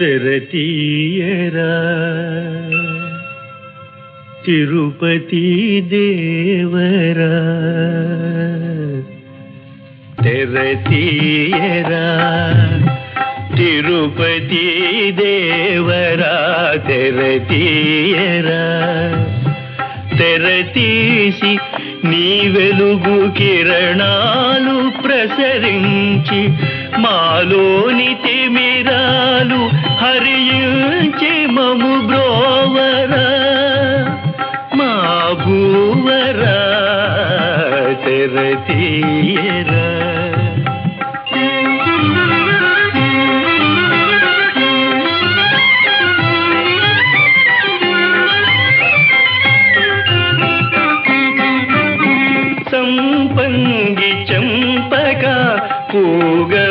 తెరతీయరా. తిరుపతి దేవరా. తెరతీయరా. తిరుపతి దేవరా. తెరతీయరా. తెరతీసి నీ వెలుగు కిరణాలు ప్రసరించి మాలోని తిమిరాలు హరించి మము బ్రోవరా మా భూవరా తెరతీయరా.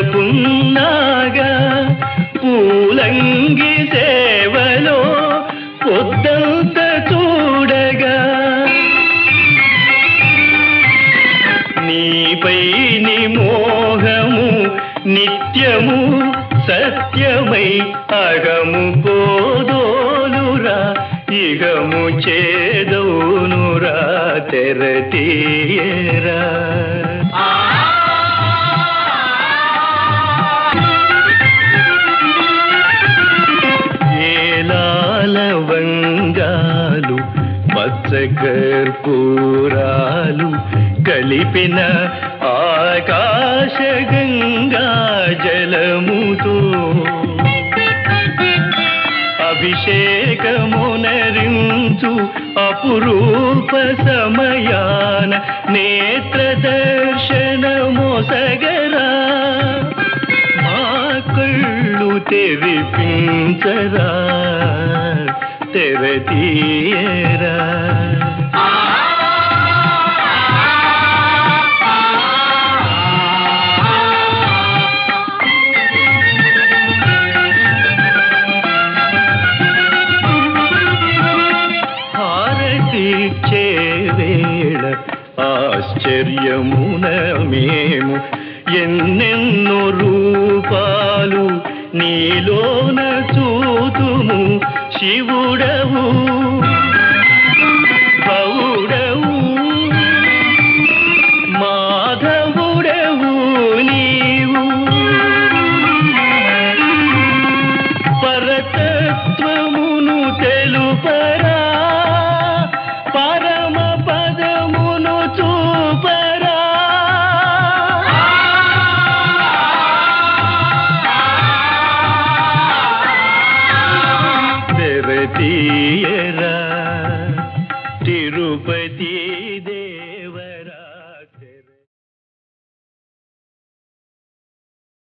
పున్నాగ పూలంగి సేవలో పొద్దంత చూడగా. నీపై నీ మోహము నిత్యము సత్యమై అగము పోదోలురా ఇగము చేదోనురా తెరతీయరా. పచ్చ కర్పూరాలు కలిపిన ఆకాశ గంగా జలముతో. అభిషేకమునరించు అపురూప సమయాన నేత్ర దర్శనమొసగరా. మా కళ్ళు తెరిపించరా. ചെവതീയര ഭാരതീച്ചേവേള ആശ്ചര്യമുണമേമു എന്നെന്നൊരു പാലു నీలోన చూతుము శివుడవు. తెరతీయరా తిరుపతి